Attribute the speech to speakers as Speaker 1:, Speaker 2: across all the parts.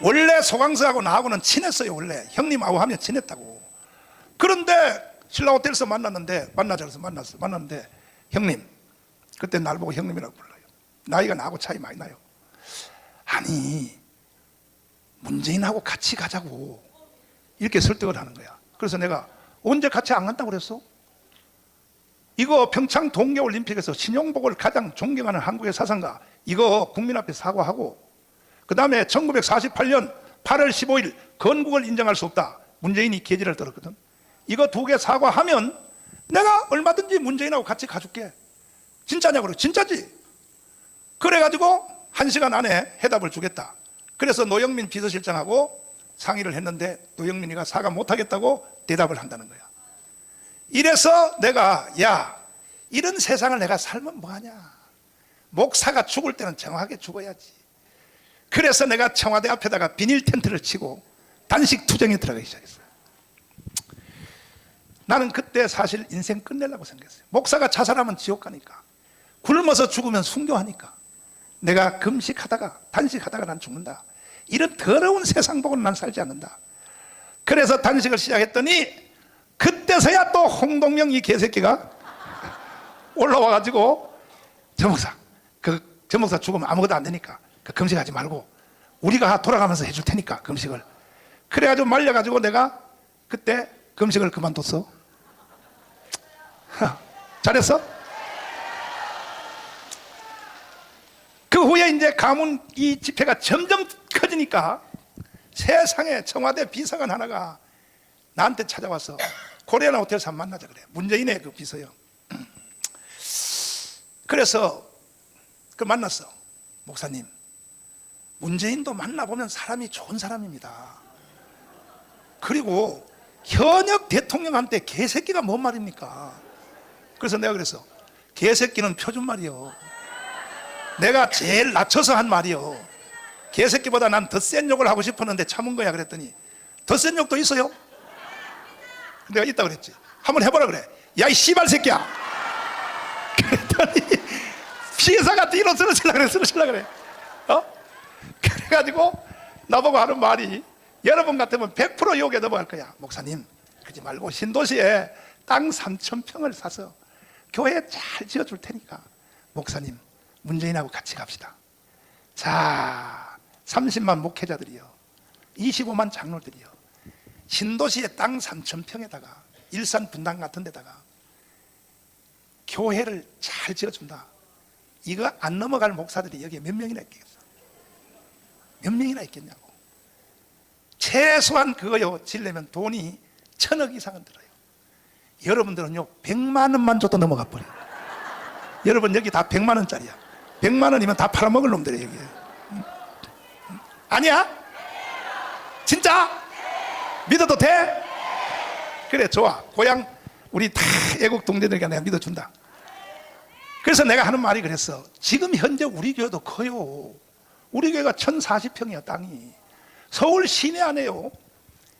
Speaker 1: 원래 소강서하고 나하고는 친했어요 원래. 형님하고 하면 친했다고. 그런데 신라 호텔에서 만났는데 만나자 그래서 만났어 만났는데 형님 그때 날 보고 형님이라고 불러요. 나이가 나하고 차이 많이 나요. 아니 문재인하고 같이 가자고 이렇게 설득을 하는 거야. 그래서 내가 언제 같이 안 간다고 그랬어? 이거 평창 동계올림픽에서 신용복을 가장 존경하는 한국의 사상가 이거 국민 앞에 사과하고 그 다음에 1948년 8월 15일 건국을 인정할 수 없다. 문재인이 계지를 떨었거든. 이거 두 개 사과하면 내가 얼마든지 문재인하고 같이 가줄게. 진짜냐고 그래 진짜지. 그래가지고 한 시간 안에 해답을 주겠다. 그래서 노영민 비서실장하고 상의를 했는데 노영민이가 사과 못하겠다고 대답을 한다는 거야. 이래서 내가 야 이런 세상을 내가 살면 뭐하냐. 목사가 죽을 때는 정확하게 죽어야지 그래서 내가 청와대 앞에다가 비닐 텐트를 치고 단식 투쟁에 들어가기 시작했어요. 나는 그때 사실 인생 끝내려고 생각했어요. 목사가 자살하면 지옥 가니까 굶어서 죽으면 순교하니까 내가 금식하다가 단식하다가 난 죽는다. 이런 더러운 세상 보고는 난 살지 않는다. 그래서 단식을 시작했더니 그때서야 또 홍동명 이 개새끼가 올라와 가지고 저 목사 그 저 목사 죽으면 아무것도 안 되니까 그 금식하지 말고 우리가 돌아가면서 해줄 테니까 금식을. 그래가지고 말려가지고 내가 그때 금식을 그만뒀어. 하, 잘했어? 그 후에 이제 가문 이 집회가 점점 커지니까 세상에 청와대 비서관 하나가 나한테 찾아와서 코리아나 호텔에서 만나자 그래. 문재인의 그 비서요 그래서 그 만났어 목사님 문재인도 만나보면 사람이 좋은 사람입니다. 그리고 현역 대통령한테 개새끼가 뭔 말입니까? 그래서 내가 그랬어 개새끼는 표준말이요. 내가 제일 낮춰서 한 말이요. 개새끼보다 난 더 센 욕을 하고 싶었는데 참은 거야 그랬더니 더 센 욕도 있어요? 내가 있다 그랬지. 한번 해보라 그래. 야 이 씨발 새끼야. 그랬더니 피해사가 뒤로 쓰러질라 그래 쓰러질라 그래. 어? 그래가지고 나보고 하는 말이 여러분 같으면 100% 욕에 넘어갈 거야. 목사님 그러지 말고 신도시에 땅 3천 평을 사서 교회 잘 지어줄 테니까. 목사님 문재인하고 같이 갑시다. 자 30만 목회자들이요. 25만 장로들이요. 신도시의 땅 3천 평에다가 일산 분당 같은 데다가 교회를 잘 지어준다. 이거 안 넘어갈 목사들이 여기에 몇 명이나 있겠어 몇 명이나 있겠냐고. 최소한 그거요 지려면 돈이 천억 이상은 들어요. 여러분들은요 백만 원만 줘도 넘어가 버려요. 여러분 여기 다 백만 원짜리야. 백만 원이면 다 팔아먹을 놈들이에요 여기? 아니야? 진짜? 믿어도 돼? 그래 좋아. 고향 우리 다 애국 동료들에게 내가 믿어준다. 그래서 내가 하는 말이 그랬어. 지금 현재 우리 교회도 커요 우리 교회가 1040평이야 땅이. 서울 시내 안에요.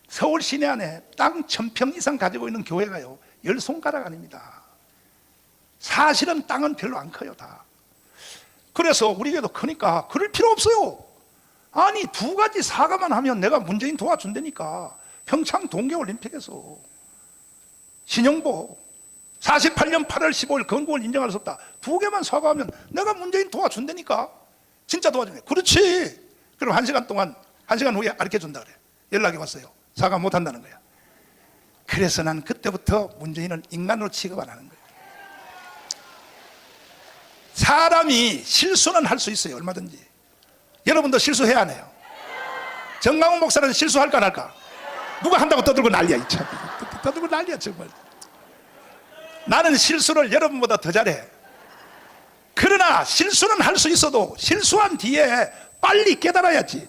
Speaker 1: 서울 시내 안에 땅 1000평 이상 가지고 있는 교회가요. 열 손가락 아닙니다. 사실은 땅은 별로 안 커요 다. 그래서 우리 교회도 크니까 그럴 필요 없어요. 아니 두 가지 사과만 하면 내가 문재인 도와준다니까. 평창 동계올림픽에서. 신영보. 48년 8월 15일 건국을 인정할 수 없다. 두 개만 사과하면 내가 문재인 도와준다니까 진짜 도와주네. 그렇지. 그럼 한 시간 동안 한 시간 후에 가르쳐 준다 그래. 연락이 왔어요. 사과 못 한다는 거야. 그래서 난 그때부터 문재인을 인간으로 취급 안 하는 거야. 사람이 실수는 할 수 있어요 얼마든지. 여러분도 실수해야 안 해요. 정강훈 목사는 실수할까 안 할까? 누가 한다고 떠들고 난리야 이 참. 떠들고 난리야 정말. 나는 실수를 여러분보다 더 잘해 그러나 실수는 할 수 있어도 실수한 뒤에 빨리 깨달아야지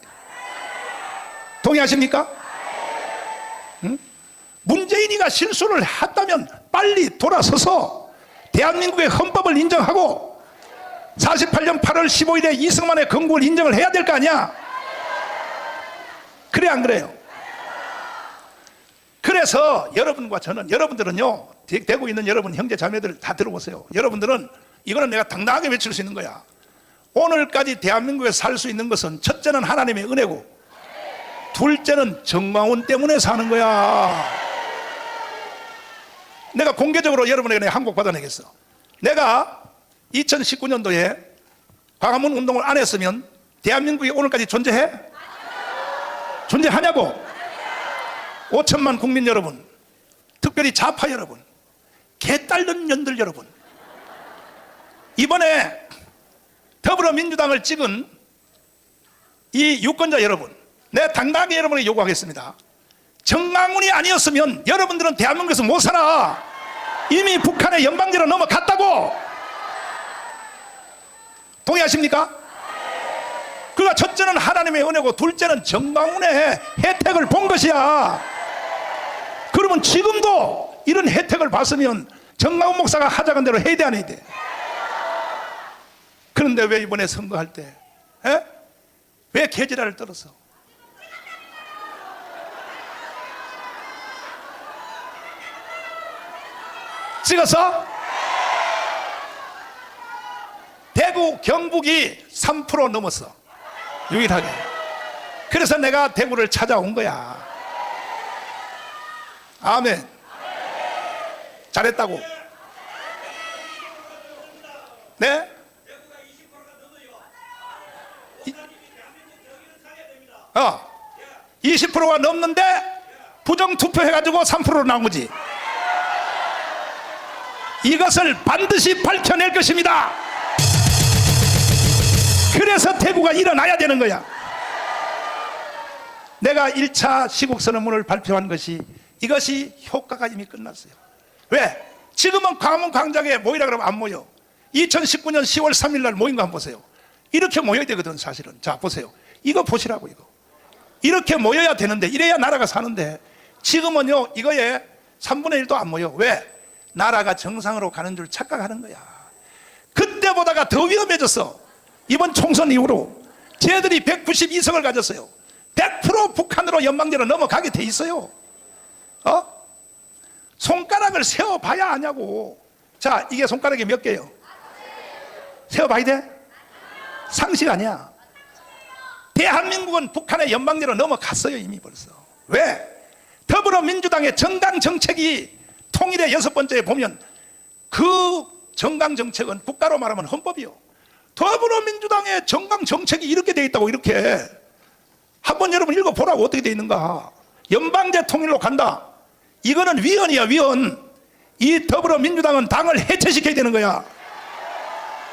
Speaker 1: 동의하십니까? 응? 문재인이가 실수를 했다면 빨리 돌아서서 대한민국의 헌법을 인정하고 48년 8월 15일에 이승만의 건국을 인정을 해야 될 거 아니야 그래 안 그래요? 그래서 여러분과 저는 여러분들은요 대- 대구에 있는 여러분 형제 자매들 다 들어보세요 여러분들은 이거는 내가 당당하게 외칠 수 있는 거야 오늘까지 대한민국에 살 수 있는 것은 첫째는 하나님의 은혜고 둘째는 정광훈 때문에 사는 거야. 내가 공개적으로 여러분에게 한곡 받아내겠어. 내가 2019년도에 광화문 운동을 안 했으면 대한민국이 오늘까지 존재해? 존재하냐고? 5천만 국민 여러분, 특별히 좌파 여러분, 개딸른 년들 여러분, 이번에 더불어민주당을 찍은 이 유권자 여러분, 내 당당하게 여러분에게 요구하겠습니다. 정강훈이 아니었으면 여러분들은 대한민국에서 못 살아. 이미 북한의 연방제로 넘어갔다고. 동의하십니까? 그가 첫째는 하나님의 은혜고 둘째는 정강훈의 혜택을 본 것이야. 그러면 지금도 이런 혜택을 봤으면 정강훈 목사가 하자는 대로 해야 돼, 안 해야 돼? 그런데 왜 이번에 선거할 때, 에? 왜 개지랄을 떨었어? 찍었어? 대구 경북이 3% 넘었어. 유일하게. 그래서 내가 대구를 찾아온 거야. 아멘. 잘했다고. 네? 이- 어. 20%가 넘는데 부정 투표 해가지고 3%로 나온 거지. 이것을 반드시 밝혀낼 것입니다. 그래서 대구가 일어나야 되는 거야. 내가 1차 시국 선언문을 발표한 것이 이것이 효과가 이미 끝났어요. 왜? 지금은 광화문 광장에 모이라 그러면 안 모여. 2019년 10월 3일 날 모인 거 한번 보세요. 이렇게 모여야 되거든, 사실은. 자, 보세요. 이거 보시라고, 이거. 이렇게 모여야 되는데, 이래야 나라가 사는데, 지금은요, 이거에 3분의 1도 안 모여. 왜? 나라가 정상으로 가는 줄 착각하는 거야. 그때보다가 더 위험해졌어. 이번 총선 이후로. 쟤들이 192석을 가졌어요. 100% 북한으로 연방제로 넘어가게 돼 있어요. 어? 손가락을 세워봐야 아냐고. 자, 이게 손가락이 몇 개요? 세워봐야 돼? 상식 아니야. 대한민국은 북한의 연방제로 넘어갔어요, 이미 벌써. 왜? 더불어민주당의 정당 정책이 통일의 여섯 번째에 보면 그 정강 정책은 국가로 말하면 헌법이요. 더불어민주당의 정강 정책이 이렇게 돼 있다고 이렇게 한번 여러분 읽어보라고 어떻게 돼 있는가. 연방제 통일로 간다. 이거는 위헌이야 위헌. 이 더불어민주당은 당을 해체시켜야 되는 거야.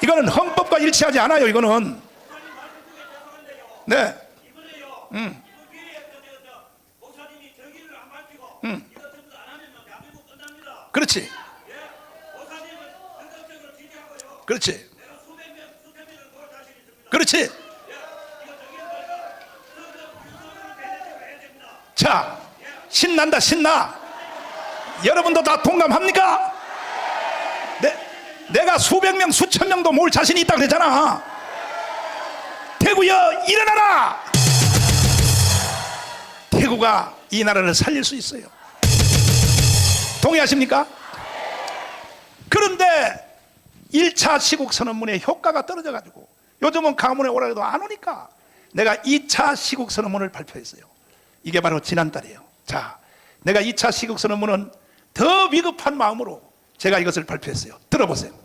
Speaker 1: 이거는 헌법과 일치하지 않아요. 이거는. 네.
Speaker 2: 이번에요. 음. 이번 기회에 저, 저, 저, 목사님이 정의를 안 밝히고 이것 전부 안 하면 대한민국 끝납니다.
Speaker 1: 그렇지.
Speaker 2: 예. 목사님은 긍정적으로 지지하고요.
Speaker 1: 그렇지.
Speaker 2: 내가 수백 명, 수백 명을 도울 자신 있습니다.
Speaker 1: 그렇지.
Speaker 2: 됩니다.
Speaker 1: 자, 신난다, 신나. 여러분도 다 동감합니까? 내, 내가 수백 명, 수천 명도 모을 자신이 있다 그랬잖아. 대구여, 일어나라! 대구가 이 나라를 살릴 수 있어요. 동의하십니까? 그런데 1차 시국 선언문의 효과가 떨어져 가지고 요즘은 가문에 오라 해도 안 오니까 내가 2차 시국 선언문을 발표했어요. 이게 바로 지난달이에요. 자, 내가 2차 시국 선언문은 더 위급한 마음으로 제가 이것을 발표했어요. 들어보세요.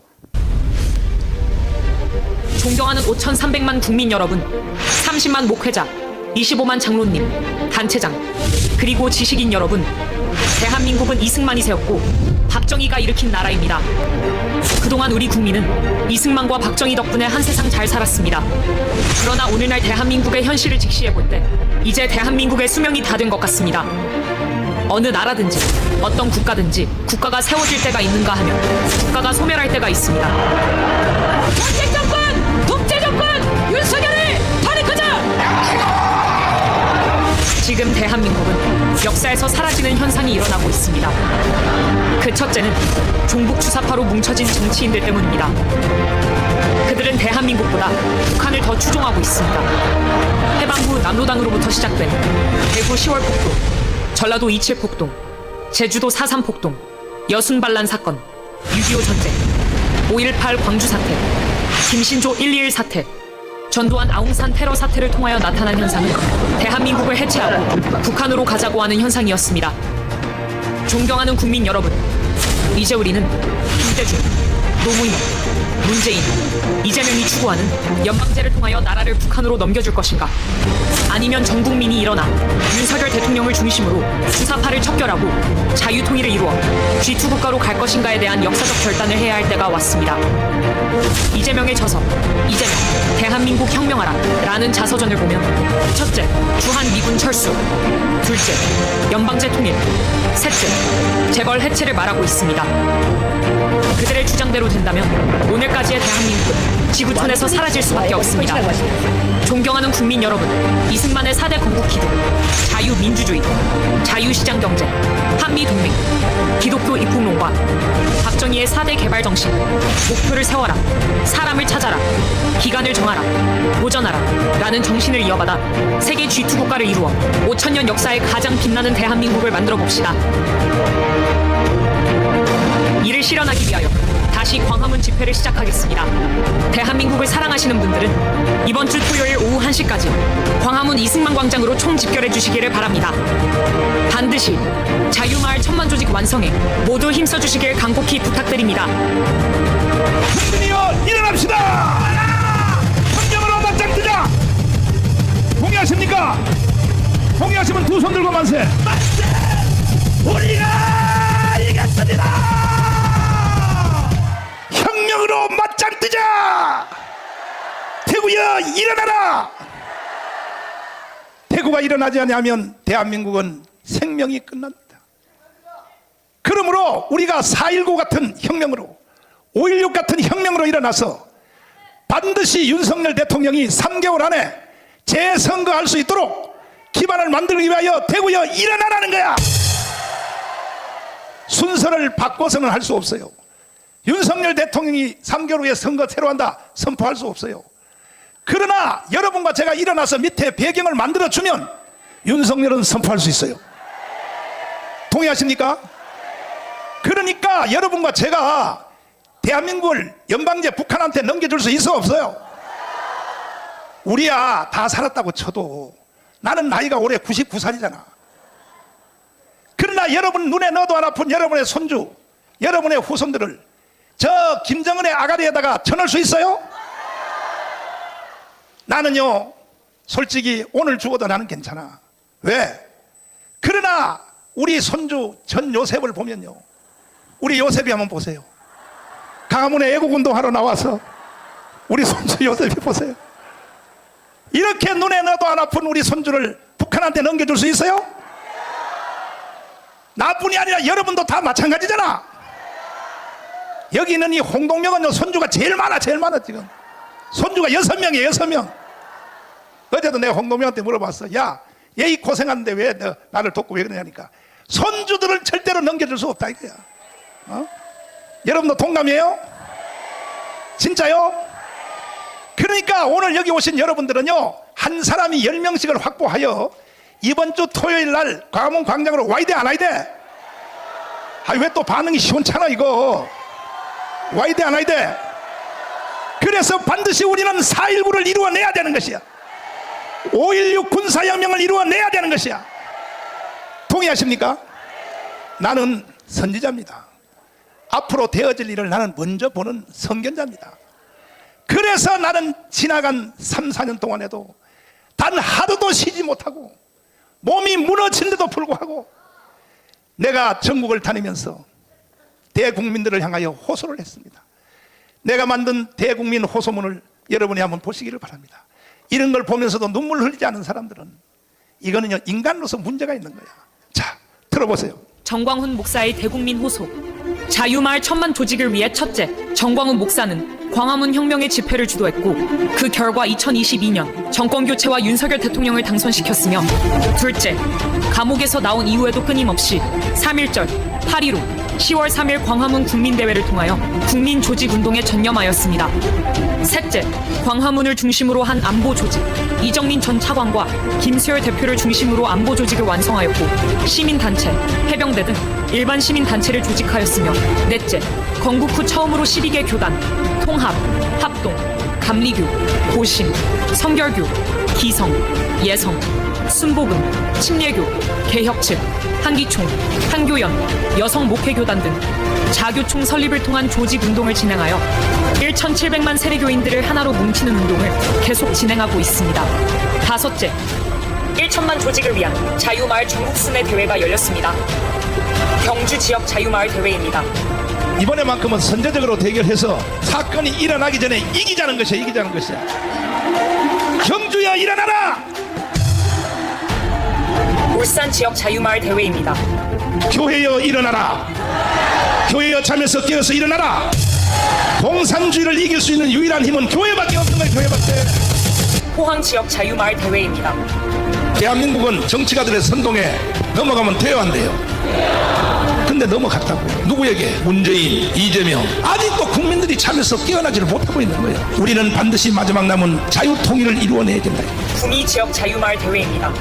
Speaker 3: 존경하는 5,300만 국민 여러분, 30만 목회자, 25만 장로님, 단체장, 그리고 지식인 여러분, 대한민국은 이승만이 세웠고 박정희가 일으킨 나라입니다. 그동안 우리 국민은 이승만과 박정희 덕분에 한 세상 잘 살았습니다. 그러나 오늘날 대한민국의 현실을 직시해 볼 때 이제 대한민국의 수명이 다 된 것 같습니다. 어느 나라든지 어떤 국가든지 국가가 세워질 때가 있는가 하면 국가가 소멸할 때가 있습니다. 역사에서 사라지는 현상이 일어나고 있습니다. 그 첫째는 종북 주사파로 뭉쳐진 정치인들 때문입니다. 그들은 대한민국보다 북한을 더 추종하고 있습니다. 해방 후 남로당으로부터 시작된 대구 10월 폭동, 전라도 27 폭동, 제주도 4.3 폭동, 여순 반란 사건, 6.25 전쟁, 5.18 광주 사태, 김신조 121 사태, 전두환 아웅산 테러 사태를 통하여 나타난 현상은 대한민국을 해체하고 북한으로 가자고 하는 현상이었습니다. 존경하는 국민 여러분, 이제 우리는 김대중, 노무현, 문재인, 이재명이 추구하는 연방제를 통하여 나라를 북한으로 넘겨줄 것인가? 아니면 전 국민이 일어나 윤석열 대통령을 중심으로 수사파를 척결하고 자유통일을 이루어 G2 국가로 갈 것인가에 대한 역사적 결단을 해야 할 때가 왔습니다. 이재명의 저서, 이재명, 대한민국 혁명하라 라는 자서전을 보면 첫째, 주한 미군 철수 둘째, 연방제 통일 셋째, 재벌 해체를 말하고 있습니다. 그들의 주장대로 된다면 오늘까지의 대한민국은 지구촌에서 사라질 수밖에 없습니다. 존경하는 국민 여러분, 이승만의 4대 건국 기도, 자유민주주의, 자유시장 경제, 한미동맹, 기독교 입국론과 박정희의 4대 개발 정신, 목표를 세워라, 사람을 찾아라, 기간을 정하라, 도전하라, 라는 정신을 이어받아 세계 G2 국가를 이루어 5천년 역사에 가장 빛나는 대한민국을 만들어 봅시다. 이를 실현하기 위하여 다시 광화문 집회를 시작하겠습니다. 대한민국을 사랑하시는 분들은 이번 주 토요일 오후 1시까지 광화문 이승만 광장으로 총 집결해 주시기를 바랍니다. 반드시 자유마을 천만 조직 완성에 모두 힘써 주시길 간곡히 부탁드립니다.
Speaker 1: 국민이여 일어납시다 혁명으로 맞짱 뜨자 동의하십니까? 동의하시면 두 손 들고 만세 우리가 이겼습니다 혁 명으로 맞짱 뜨자 대구여 일어나라 대구가 일어나지 않으면 대한민국은 생명이 끝납니다 그러므로 우리가 4.19 같은 혁명으로 5.16 같은 혁명으로 일어나서 반드시 윤석열 대통령이 3개월 안에 재선거할 수 있도록 기반을 만들기 위하여 대구여 일어나라는 거야. 순서를 바꿔서는 할 수 없어요. 윤석열 대통령이 3개월 후에 선거 새로 한다 선포할 수 없어요. 그러나 여러분과 제가 일어나서 밑에 배경을 만들어주면 윤석열은 선포할 수 있어요. 동의하십니까? 그러니까 여러분과 제가 대한민국을 연방제 북한한테 넘겨줄 수 있어 없어요? 우리야 다 살았다고 쳐도 나는 나이가 올해 99살이잖아. 그러나 여러분 눈에 넣어도 안 아픈 여러분의 손주, 여러분의 후손들을 저 김정은의 아가리에다가 쳐넣을 수 있어요? 나는요, 솔직히 오늘 죽어도 나는 괜찮아. 왜? 그러나 우리 손주 전 요셉을 보면요. 우리 요셉이 한번 보세요. 강화문에 애국운동하러 나와서 우리 손주 요셉이 보세요. 이렇게 눈에 넣어도 안 아픈 우리 손주를 북한한테 넘겨줄 수 있어요? 나뿐이 아니라 여러분도 다 마찬가지잖아. 여기 있는 이 홍동명은 손주가 제일 많아, 제일 많아, 지금. 손주가 여섯 명이에요, 여섯 명. 어제도 내가 홍동명한테 물어봤어. 야, 얘 이 고생하는데 왜 너, 나를 돕고 왜 그러냐니까. 손주들을 절대로 넘겨줄 수 없다, 이거야. 어? 여러분도 동감이에요? 진짜요? 그러니까 오늘 여기 오신 여러분들은요, 한 사람이 열명씩을 확보하여 이번 주 토요일 날 광화문 광장으로 와야 돼, 안 와야 돼? 아, 왜 또 반응이 시원찮아, 이거? 와야 돼, 안 와야 돼? 그래서 반드시 우리는 4.19를 이루어내야 되는 것이야. 5.16 군사혁명을 이루어내야 되는 것이야. 동의하십니까? 나는 선지자입니다. 앞으로 되어질 일을 나는 먼저 보는 선견자입니다. 그래서 나는 지나간 3, 4년 동안에도 단 하루도 쉬지 못하고 몸이 무너진데도 불구하고 내가 전국을 다니면서 대국민들을 향하여 호소를 했습니다. 내가 만든 대국민 호소문을 여러분이 한번 보시기를 바랍니다. 이런 걸 보면서도 눈물 흘리지 않은 사람들은 이거는요 인간으로서 문제가 있는 거야. 자, 들어보세요.
Speaker 3: 정광훈 목사의 대국민 호소. 자유마을 천만 조직을 위해 첫째, 정광훈 목사는 광화문 혁명의 집회를 주도했고 그 결과 2022년 정권 교체와 윤석열 대통령을 당선시켰으며 둘째, 감옥에서 나온 이후에도 끊임없이 3.1절, 8.15, 10월 3일 광화문 국민대회를 통하여 국민 조직 운동에 전념하였습니다. 셋째, 광화문을 중심으로 한 안보 조직, 이정민 전 차관과 김수열 대표를 중심으로 안보 조직을 완성하였고 시민단체, 해병대 등 일반 시민단체를 조직하였으며 넷째, 건국 후 처음으로 12개 교단, 통합, 합동, 감리교, 고심, 성결교, 기성, 예성, 순복음, 침례교, 개혁측, 한기총, 한교연, 여성 목회교단 등 자교총 설립을 통한 조직 운동을 진행하여 1,700만 세례교인들을 하나로 뭉치는 운동을 계속 진행하고 있습니다. 다섯째, 1천만 조직을 위한 자유마을 전국 순회 대회가 열렸습니다. 경주 지역 자유마을 대회입니다.
Speaker 1: 이번에만큼은 선제적으로 대결해서 사건이 일어나기 전에 이기자는 것이야 이기자는 것이야. 경주야 일어나라!
Speaker 3: 울산 지역 자유마을 대회입니다.
Speaker 1: 교회여 일어나라. 교회여 잠에서 깨어서 일어나라. 공산주의를 이길 수 있는 유일한 힘은 교회밖에 없는 거야 교회밖에.
Speaker 3: 포항 지역 자유마을 대회입니다.
Speaker 1: 대한민국은 정치가들의 선동에 넘어가면 돼야 한대요 근데 넘어갔다고 누구에게 문재인 이재명 아직도 국민들이 잠에서 깨어나지를 못하고 있는 거예요 우리는 반드시 마지막 남은 자유통일을 이루어내야 된다
Speaker 3: 구미 지역 자유마을 대회입니다.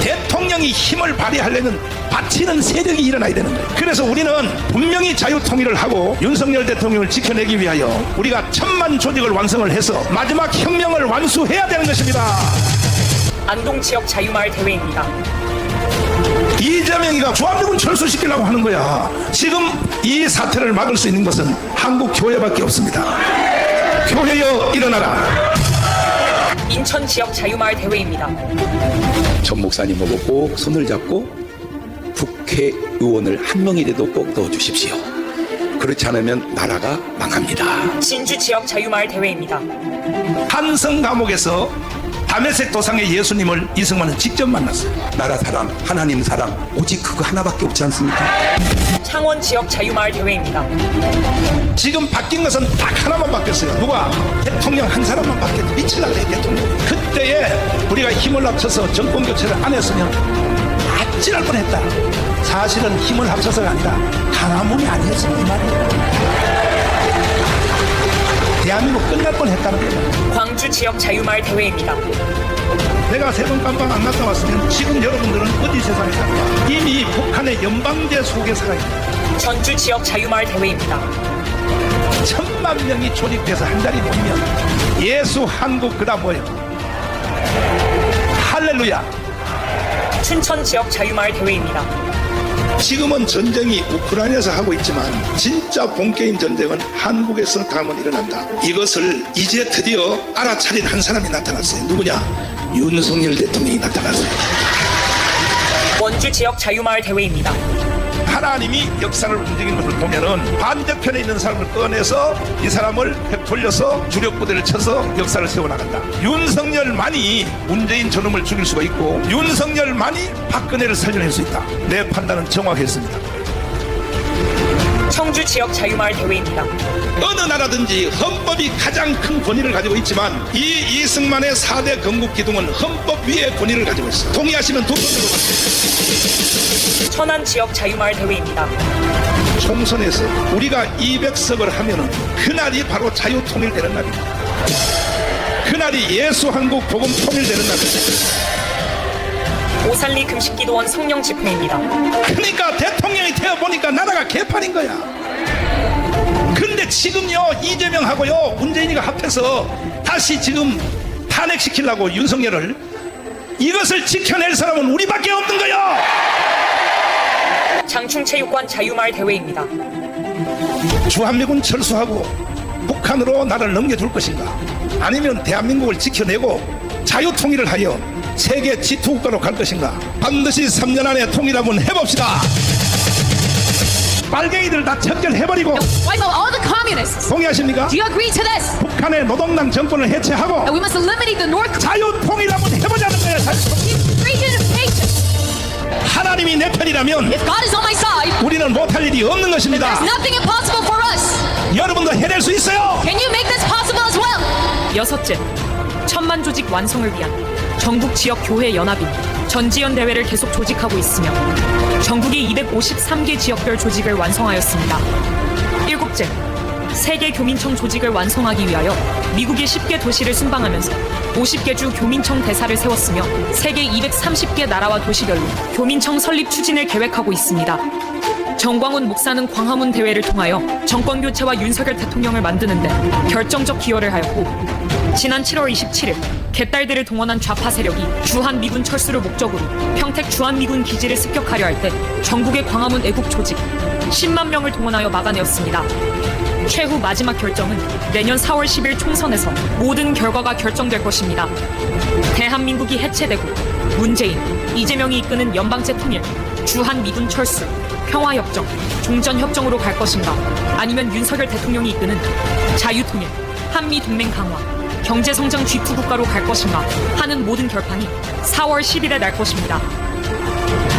Speaker 1: 대통령이 힘을 발휘하려면 바치는 세력이 일어나야 되는 거예요. 그래서 우리는 분명히 자유통일을 하고 윤석열 대통령을 지켜내기 위하여 우리가 천만 조직을 완성을 해서 마지막 혁명을 완수해야 되는 것입니다.
Speaker 3: 안동 지역 자유마을 대회입니다.
Speaker 1: 이재명이가 주한미군 철수시키려고 하는 거야. 지금 이 사태를 막을 수 있는 것은 한국 교회밖에 없습니다. 교회여 일어나라.
Speaker 3: 인천 지역 자유마을 대회입니다.
Speaker 4: 전 목사님하고 꼭 손을 잡고 국회의원을 한 명이라도 꼭 넣어주십시오. 그렇지 않으면 나라가 망합니다.
Speaker 3: 진주 지역 자유마을 대회입니다.
Speaker 1: 한성 감옥에서 담에색 도상의 예수님을 이승만은 직접 만났어요.
Speaker 4: 나라 사랑, 하나님 사랑, 오직 그거 하나밖에 없지 않습니까?
Speaker 3: 창원 지역 자유마을 대회입니다.
Speaker 1: 지금 바뀐 것은 딱 하나만 바뀌었어요. 누가? 대통령 한 사람만 바뀌었지. 미칠라 그래, 대통령. 그때에 우리가 힘을 합쳐서 정권 교체를 안 했으면 아찔할 뻔 했다. 사실은 힘을 합쳐서가 아니라 강화문이 아니었어. 이 말이에요. 대한민국 끝날 뻔 했다는 거예요.
Speaker 3: 광주 지역 자유마을 대회입니다.
Speaker 1: 내가 세 번 깜빡 안 갔다 왔으면 지금 여러분들은 어디 세상에 살까? 이미 북한의 연방제 속에 살아있다.
Speaker 3: 전주 지역 자유마을 대회입니다.
Speaker 1: 천만 명이 조직돼서 한 자리 모이면 예수 한국 그다음 뭐예요? 할렐루야.
Speaker 3: 춘천 지역 자유마을 대회입니다.
Speaker 1: 지금은 전쟁이 우크라이나에서 하고 있지만 진짜 본게임 전쟁은 한국에서 다음은 일어난다. 이것을 이제 드디어 알아차린 한 사람이 나타났어요. 누구냐? 윤석열 대통령이 나타났어요.
Speaker 3: 원주 지역 자유마을 대회입니다.
Speaker 1: 하나님이 역사를 움직이는 것을 보면은 반대편에 있는 사람을 꺼내서 이 사람을 돌려서 주력 부대를 쳐서 역사를 세워나간다. 윤석열만이 문재인 저놈을 죽일 수가 있고 윤석열만이 박근혜를 살려낼 수 있다. 내 판단은 정확했습니다.
Speaker 3: 청주 지역 자유마을 대회입니다.
Speaker 1: 어느 나라든지 헌법이 가장 큰 권위를 가지고 있지만 이 이승만의 4대 건국 기둥은 헌법 위에 권위를 가지고 있어. 동의하시면 두 번으로 가세요.
Speaker 3: 천안 지역 자유마을 대회입니다.
Speaker 1: 총선에서 우리가 200석을 하면은 그날이 바로 자유 통일되는 날입니다. 그날이 예수 한국 복음 통일되는 날입니다.
Speaker 3: 오산리 금식기도원 성령 집회입니다.
Speaker 1: 그러니까 대통령이 되어 보니까 나라가 개판인 거야. 근데 지금요 이재명하고요 문재인이가 합해서 다시 지금 탄핵시키려고 윤석열을 이것을 지켜낼 사람은 우리밖에 없는 거야.
Speaker 3: 장충체육관 자유마을 대회입니다.
Speaker 1: 주한미군 철수하고 북한으로 나라를 넘겨줄 것인가 아니면 대한민국을 지켜내고 자유통일을 하여 세계 지투국가로 갈 것인가 반드시 3년 안에 통일 한번 해봅시다 빨갱이들 다 척결해버리고
Speaker 5: Wipe out all the communists.
Speaker 1: 동의하십니까?
Speaker 5: Do you agree to this?
Speaker 1: 북한의 노동당 정권을 해체하고
Speaker 5: That we must eliminate the North
Speaker 1: 자유 통일 한번 해보자는 거예요
Speaker 5: reunification.
Speaker 1: 하나님이 내 편이라면
Speaker 5: If God is on my side,
Speaker 1: 우리는 못할 일이 없는 것입니다
Speaker 5: there's nothing impossible for us.
Speaker 1: 여러분도 해낼 수 있어요
Speaker 5: Can you make this possible as well?
Speaker 3: 여섯째, 천만 조직 완성을 위한 전국 지역 교회 연합인 전지연 대회를 계속 조직하고 있으며 전국의 253개 지역별 조직을 완성하였습니다. 일곱째, 세계 교민청 조직을 완성하기 위하여 미국의 10개 도시를 순방하면서 50개 주 교민청 대사를 세웠으며 세계 230개 나라와 도시별로 교민청 설립 추진을 계획하고 있습니다. 정광훈 목사는 광화문 대회를 통하여 정권 교체와 윤석열 대통령을 만드는데 결정적 기여를 하였고 지난 7월 27일 개딸들을 동원한 좌파 세력이 주한 미군 철수를 목적으로 평택 주한 미군 기지를 습격하려 할 때 전국의 광화문 애국 조직 10만 명을 동원하여 막아내었습니다. 최후 마지막 결정은 내년 4월 10일 총선에서 모든 결과가 결정될 것입니다. 대한민국이 해체되고 문재인, 이재명이 이끄는 연방제 통일, 주한 미군 철수, 평화협정, 종전협정으로 갈 것인가 아니면 윤석열 대통령이 이끄는 자유통일, 한미동맹 강화, 경제 성장 G2 국가로 갈 것인가 하는 모든 결판이 4월 10일에 날 것입니다.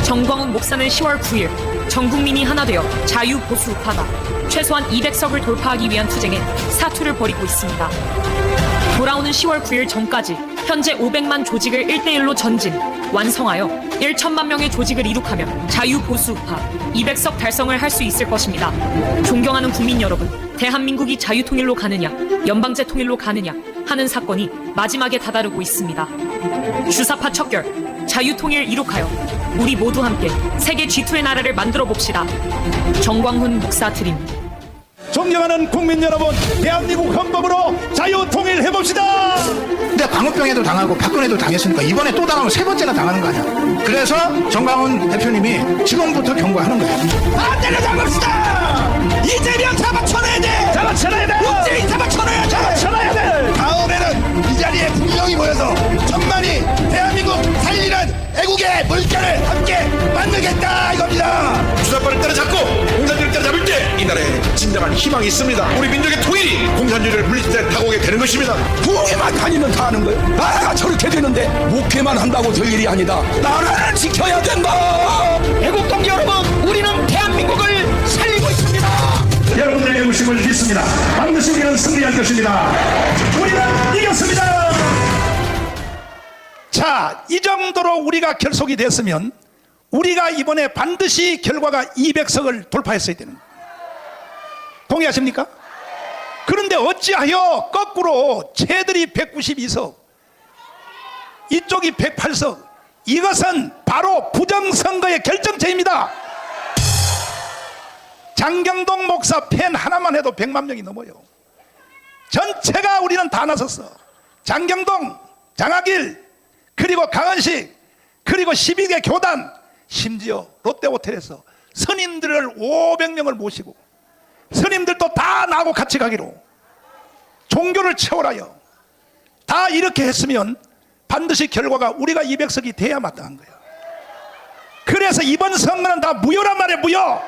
Speaker 3: 정광훈 목사는 10월 9일 전 국민이 하나 되어 자유 보수 우파다 최소한 200석을 돌파하기 위한 투쟁에 사투를 벌이고 있습니다. 돌아오는 10월 9일 전까지 현재 500만 조직을 1대1로 전진, 완성하여 1천만 명의 조직을 이룩하면 자유보수우파 200석 달성을 할 수 있을 것입니다. 존경하는 국민 여러분, 대한민국이 자유통일로 가느냐, 연방제 통일로 가느냐 하는 사건이 마지막에 다다르고 있습니다. 주사파 척결, 자유통일 이룩하여 우리 모두 함께 세계 G2의 나라를 만들어 봅시다. 정광훈 목사 드립니다.
Speaker 1: 존경하는 국민 여러분, 대한민국 헌법으로 자유 통일 해 봅시다.
Speaker 6: 근데 광우병에도 당하고 박근혜도 당했으니까 이번에 또 당하면 세 번째나 당하는 거 아니야. 그래서 정광훈 대표님이 지금부터 경고하는 거예요.
Speaker 1: 반대로 잡읍시다. 이재명 잡아쳐내야 돼. 잡아쳐내야 돼. 문재인 잡아쳐내야 돼. 잡아쳐내야 돼.
Speaker 7: 다음에는 이 자리에 분명히 모여서 천만이 대한민국 살리는 애국의 물결을 함께 만들겠다 이겁니다.
Speaker 8: 주사파를 따라잡고 공산주의를 따라잡을 때 이 나라에 진정한 희망이 있습니다. 우리 민족의 통일이 공산주의를 물리칠 때 다가오게 되는 것입니다.
Speaker 7: 부엌에만 다니면 다 하는 거예요. 나라가 저렇게 되는데 목회만 한다고 될 일이 아니다. 나라를 지켜야 된다. 애국동 여러분, 우리는 대한민국을 살리고 있습니다.
Speaker 1: 여러분들의 의심을 믿습니다. 반드시 우리는 승리할 것입니다. 우리는 이겼습니다. 자, 이 정도로 우리가 결속이 됐으면 우리가 이번에 반드시 결과가 200석을 돌파했어야 되는 거예요. 동의하십니까? 그런데 어찌하여 거꾸로 쟤들이 192석, 이쪽이 108석, 이것은 바로 부정선거의 결정체입니다. 장경동 목사 팬 하나만 해도 100만 명이 넘어요. 전체가 우리는 다 나섰어. 장경동, 장학일, 그리고 강은식, 그리고 12개 교단, 심지어 롯데호텔에서 스님들을 500명을 모시고 스님들도 다 나하고 같이 가기로 종교를 채워라요. 다 이렇게 했으면 반드시 결과가 우리가 200석이 돼야 마땅한 거예요. 그래서 이번 선거는 다 무효란 말이에요, 무효!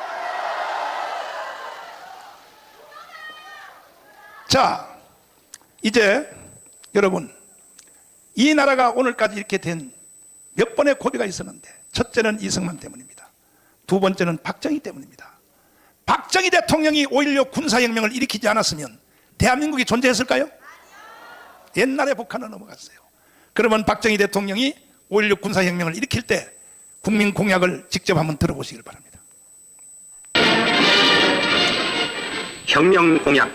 Speaker 1: 자, 이제 여러분, 이 나라가 오늘까지 이렇게 된 몇 번의 고비가 있었는데, 첫째는 이승만 때문입니다. 두 번째는 박정희 때문입니다. 박정희 대통령이 5.16 군사혁명을 일으키지 않았으면 대한민국이 존재했을까요? 옛날에 북한은 넘어갔어요. 그러면 박정희 대통령이 5.16 군사혁명을 일으킬 때 국민 공약을 직접 한번 들어보시길 바랍니다.
Speaker 9: 혁명 공약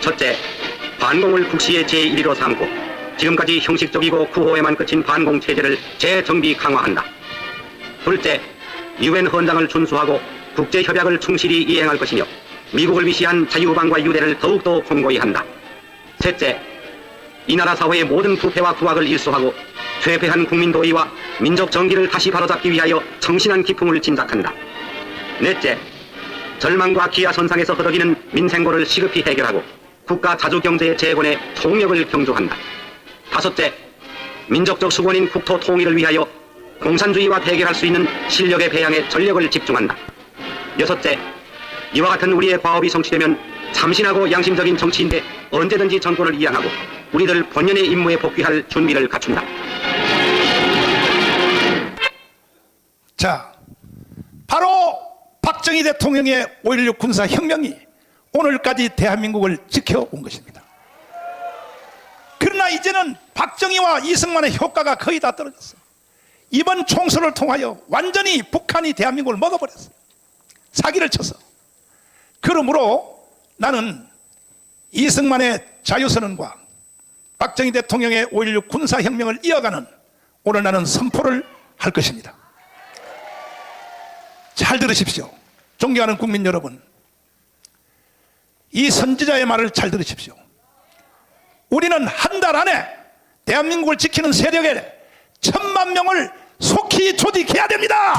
Speaker 9: 첫째, 반공을 국시의 제1위로 삼고 지금까지 형식적이고 구호에만 그친 반공 체제를 재정비 강화한다. 둘째, 유엔 헌장을 준수하고 국제 협약을 충실히 이행할 것이며 미국을 위시한 자유방과 유대를 더욱더 공고히 한다. 셋째, 이 나라 사회의 모든 부패와 구악을 일소하고 퇴폐한 국민 도의와 민족 정기를 다시 바로잡기 위하여 정신한 기풍을 진작한다. 넷째, 절망과 기아 선상에서 허덕이는 민생고를 시급히 해결하고 국가 자주 경제의 재건에 통역을 경주한다. 다섯째, 민족적 수권인 국토 통일을 위하여 공산주의와 대결할 수 있는 실력의 배양에 전력을 집중한다. 여섯째, 이와 같은 우리의 과업이 성취되면 참신하고 양심적인 정치인데 언제든지 정권을 이양하고 우리들 본연의 임무에 복귀할 준비를 갖춘다.
Speaker 1: 자, 바로 박정희 대통령의 5.16 군사 혁명이 오늘까지 대한민국을 지켜온 것입니다. 그러나 이제는 박정희와 이승만의 효과가 거의 다 떨어졌어요. 이번 총선을 통하여 완전히 북한이 대한민국을 먹어버렸어요. 사기를 쳐서. 그러므로 나는 이승만의 자유선언과 박정희 대통령의 5.16 군사혁명을 이어가는 오늘 나는 선포를 할 것입니다. 잘 들으십시오. 존경하는 국민 여러분, 이 선지자의 말을 잘 들으십시오. 우리는 한 달 안에 대한민국을 지키는 세력에 천만 명을 속히 조직해야 됩니다.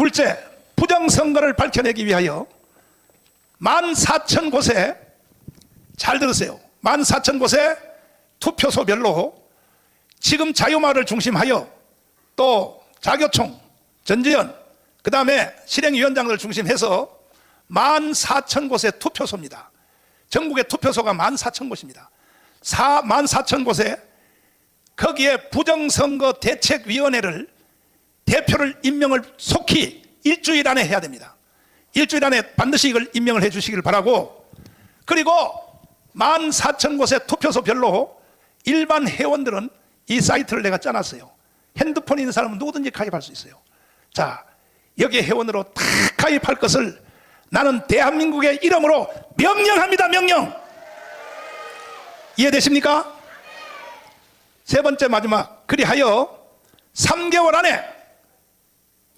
Speaker 1: 둘째, 부정선거를 밝혀내기 위하여 만 사천 곳에 잘 들으세요. 만 사천 곳에 투표소별로 지금 자유마을을 중심하여 또 자교총, 전지현, 그 다음에 실행위원장을 중심해서 만 사천 곳의 투표소입니다. 전국의 투표소가 만 사천 곳입니다. 사, 만 사천 곳에 거기에 부정선거 대책위원회를 대표를 임명을 속히 일주일 안에 해야 됩니다. 일주일 안에 반드시 이걸 임명을 해 주시길 바라고 그리고 만 사천 곳의 투표소별로 일반 회원들은 이 사이트를 내가 짜놨어요. 핸드폰 있는 사람은 누구든지 가입할 수 있어요. 자, 여기에 회원으로 다 가입할 것을 나는 대한민국의 이름으로 명령합니다. 명령. 이해되십니까? 세 번째 마지막 그리하여 3개월 안에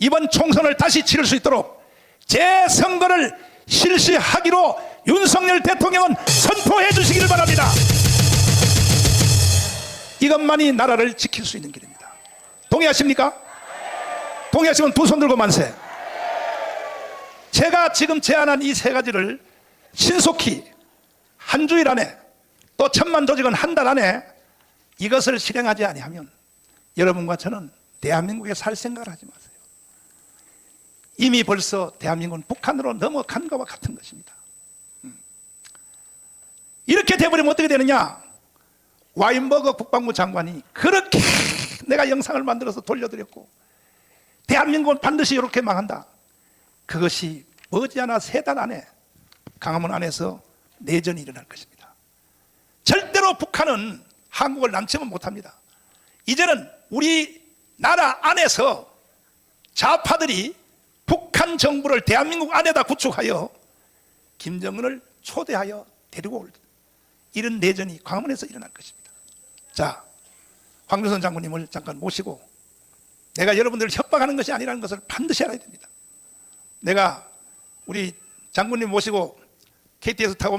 Speaker 1: 이번 총선을 다시 치를 수 있도록 재선거를 실시하기로 윤석열 대통령은 선포해 주시기를 바랍니다. 이것만이 나라를 지킬 수 있는 길입니다. 동의하십니까? 동의하시면 두 손 들고 만세. 제가 지금 제안한 이 세 가지를 신속히 한 주일 안에 또 천만 조직은 한 달 안에 이것을 실행하지 아니하면 여러분과 저는 대한민국에 살 생각을 하지 마세요. 이미 벌써 대한민국은 북한으로 넘어간 것과 같은 것입니다. 음. 이렇게 돼버리면 어떻게 되느냐? 와인버거 국방부 장관이 그렇게 내가 영상을 만들어서 돌려드렸고 대한민국은 반드시 이렇게 망한다. 그것이 머지않아 세 달 안에 강화문 안에서 내전이 일어날 것입니다. 절대로 북한은 한국을 남치면 못합니다. 이제는 우리 나라 안에서 좌파들이 북한 정부를 대한민국 안에다 구축하여 김정은을 초대하여 데리고 올 이런 내전이 광화문에서 일어날 것입니다. 자, 황교선 장군님을 잠깐 모시고 내가 여러분들을 협박하는 것이 아니라는 것을 반드시 알아야 됩니다. 내가 우리 장군님 모시고 KTX 타고